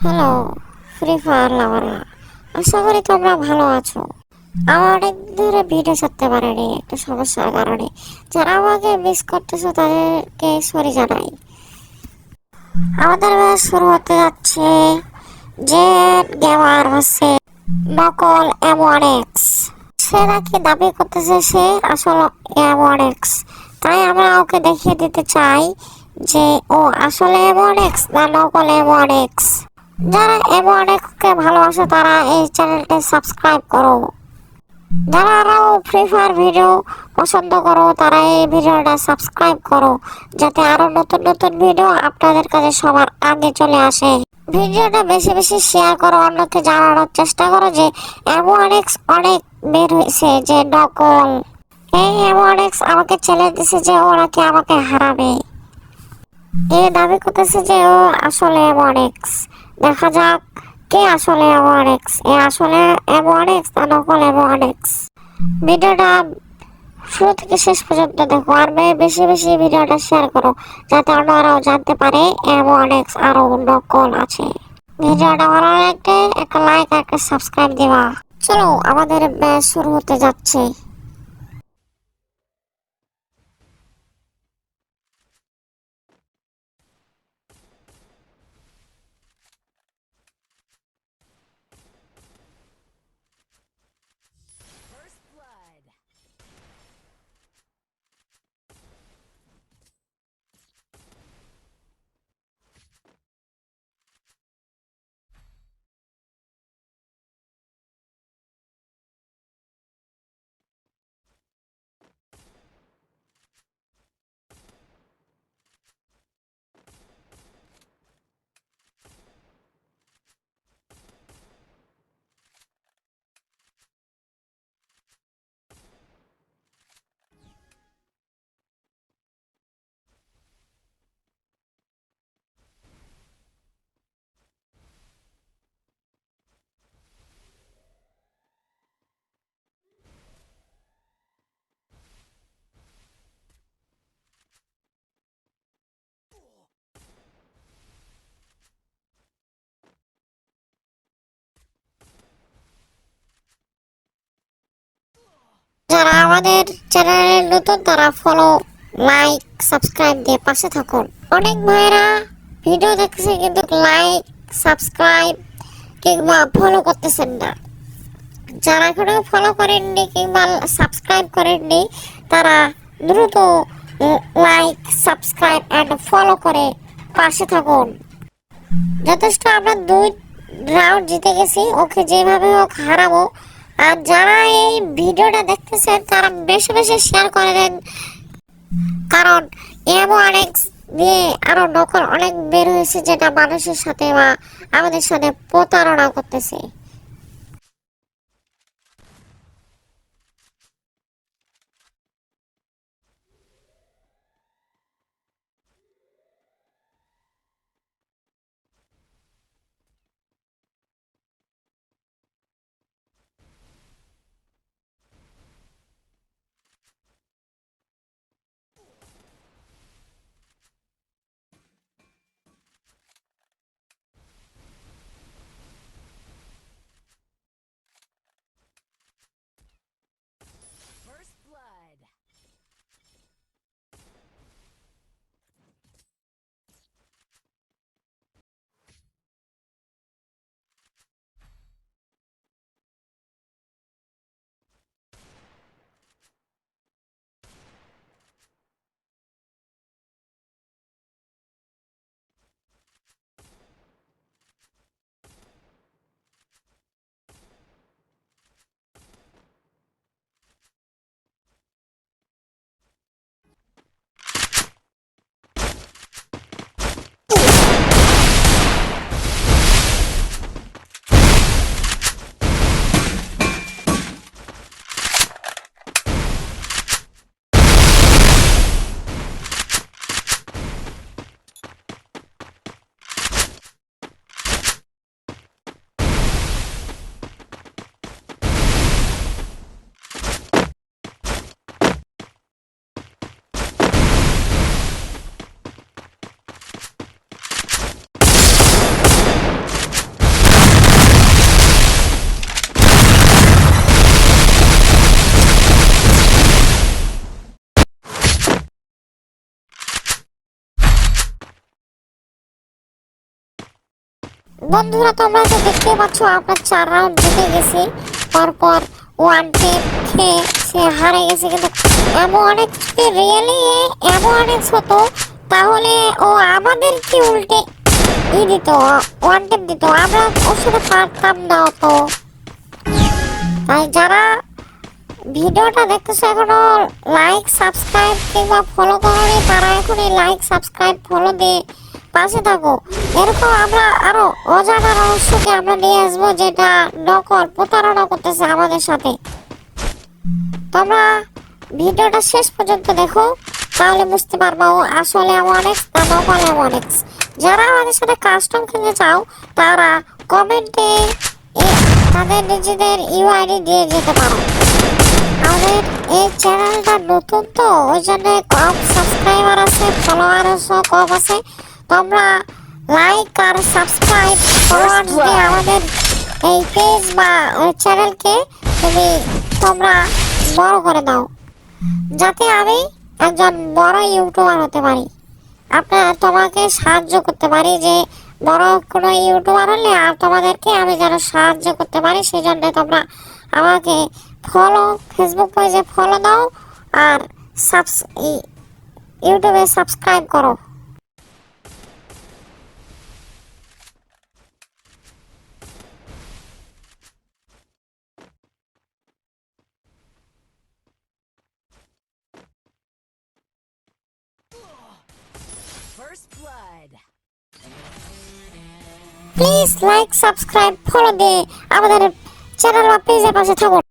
Hello, free fire লাভাররা আশা করি তোমরা ভালো আছো। আমার অনেক ধরে ভিডিও ছাড়তে পারেনি, একটা সমস্যার কারণে। যারা আমাকে মিস করতেছো, তাদেরকে সরি জানাই। আমাদের ম্যাচ শুরু হতে যাচ্ছে যে গেমার হচ্ছে নকল এম এক্স সে নাকি দাবি করতেছে সে আসলে এম এক্স তাই আমরা ওকে দেখিয়ে দিতে চাই যে, ও আসলে এম এক্স না নকল এম এক্স যারা এম কে ভালোবাসে, তারা এই চ্যানেলটি সাবস্ক্রাইব করো। যারা আরও ফ্রি ফায়ার ভিডিও পছন্দ করো, তারা এই ভিডিওটা সাবস্ক্রাইব করো, যাতে আরও নতুন নতুন ভিডিও আপনাদের কাছে সবার আগে চলে আসে। ভিডিওটা বেশি বেশি শেয়ার করো, অন্যকে জানানোর চেষ্টা করো যে এমওয়ানেক্স অনেক বের হয়েছে যে নকল। এই এমওয়ানেক্স আমাকে চ্যালেঞ্জ দিছে যে ওরা কি আমাকে হারাবে। এ দাবি করতেছে যে ও আসলে এমওয়ানেক্স দেখা যাক কে আসলে এমওয়ানেক্স এ আসলে এমওয়ানেক্স না নকল এমওয়ানেক্স ভিডিওটা শুরু থেকে শেষ পর্যন্ত দেখো আর বেশি বেশি ভিডিওটা শেয়ার করো, যাতে অন্যরাও জানতে পারে এমওয়ানেক্স আরও নকল আছে। ভিডিওটা ভালো লাগলে একটা লাইক আর একটা সাবস্ক্রাইব দেওয়া চলো, আমাদের শুরু হতে যাচ্ছে। যারা আমাদের চ্যানেলে নতুন, তারা ফলো লাইক সাবস্ক্রাইব দিয়ে পাশে থাকুন। অনেক ভাইয়েরা ভিডিও দেখছে কিন্তু লাইক সাবস্ক্রাইব কিংবা ফলো করতেছেন না। যারা এখনও ফলো করেননি কিংবা সাবস্ক্রাইব করেননি, তারা দ্রুত লাইক সাবস্ক্রাইব অ্যান্ড ফলো করে পাশে থাকুন। যথেষ্ট আমরা দুই রাউন্ড জিতে গেছি, ওকে যেভাবে হোক হারাবো আর যারা এই ভিডিওটা দেখতেছেন, তারা বেশি বেশি শেয়ার করে দেন। কারণ এমও অনেক দিয়ে আরও নকল অনেক বের হয়েছে যেটা মানুষের সাথে বা আমাদের সাথে প্রতারণা করতেছে। বন্ধুরা, তোমরা তো দেখতে পাচ্ছ, আমরা চার রাউন্ড জিতে গেছি। পরপর ওয়ান টেপ খেয়ে সে হারে গেছে। কিন্তু এমন অনেক রিয়েলি এমন অনেক হতো, তাহলে ও আমাদের কি উল্টে ই দিত ওয়ান টেপ দিত। আমরা ওর সাথে পারতাম না তো তাই যারা ভিডিওটা দেখতেছো, এখনও লাইক সাবস্ক্রাইব কিংবা ফলো করোনি, তারা এখনই লাইক সাবস্ক্রাইব ফলো দিয়ে পাশে থাকো। এরকম আমরা আরও অজানা রহস্যকে আমরা নিয়ে আসব যেটা নকল, প্রতারণা করতেছে আমাদের সাথে। তোমরা ভিডিওটা শেষ পর্যন্ত দেখো, তাহলে বুঝতে পারবা ও আসলে অনেক্স না নকল অনেক্স যারা আমাদের সাথে কাস্টম খেলতে চাও, তারা কমেন্টে তাদের নিজেদের ইউআইডি দিয়ে যেতে পারো। আমাদের এই চ্যানেলটা নতুন তো, ওই জন্য কম সাবস্ক্রাইবার আছে ফলোয়ারও কম আছে। তোমরা লাইক আর সাবস্ক্রাইব ফলোয়ার দিয়ে আমাদের এই পেজ বা ওই চ্যানেলকে তুমি তোমরা বড় করে দাও। যাতে আমি একজন বড় ইউটিউবার হতে পারি। আপনার তোমাকে সাহায্য করতে পারি যে বড় কোনো ইউটিউবার হলে আর তোমাদেরকে আমি যেন সাহায্য করতে পারি সেই জন্য তোমরা আমাকে ফলো ফেসবুক পেজে ফলো দাও আর সাবস ইউটিউবে সাবস্ক্রাইব করো। প্লিজ লাইক সাবস্ক্রাইব ফলো দিয়ে আমাদের চ্যানেল বা পেজের পাশে থাকুন।